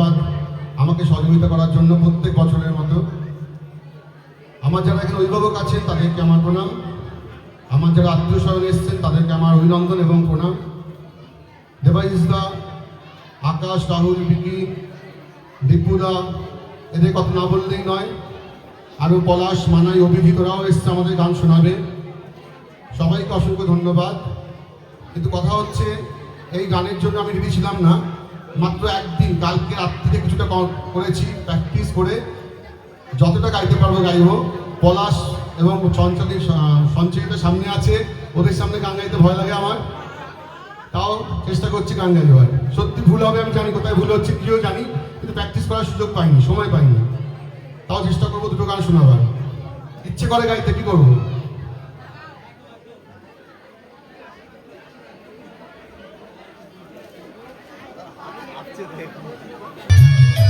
ধন্যবাদ আমাকে সহযোগিতা করার জন্য প্রত্যেক বছরের মতো। আমার যারা এখানে অভিভাবক আছেন, তাদেরকে আমার প্রণাম। আমার যারা আত্মীয় স্বজন এসছেন, তাদেরকে আমার অভিনন্দন এবং প্রণাম। দেবাইসদা আকাশ, রাহুল বিকি দীপুদা, এদের কথা না বললেই নয়, আরও পলাশ, মানাই অভিজিতরাও এসছে আমাদের গান শোনাবে। সবাইকে অসংখ্য ধন্যবাদ। কিন্তু কথা হচ্ছে, এই গানের জন্য আমি রেডি ছিলাম না। মাত্র একদিন, কালকে রাত্রিতে কিছুটা করেছি প্র্যাকটিস করে যতটা গাইতে পারব গাইবো। পলাশ এবং চঞ্চলী সঞ্চয়িতা সামনে আছে, ওদের সামনে গান গাইতে ভয় লাগে আমার। তাও চেষ্টা করছি গান গাইবার সত্যি ভুল হবে, আমি জানি কোথায় ভুল হচ্ছে, কিও জানি, কিন্তু প্র্যাকটিস করার সুযোগ পাইনি, সময় পাইনি। তাও চেষ্টা করব দুটো গান শোনাবার। ইচ্ছে করে গাইতে, কি করব? তোমাদের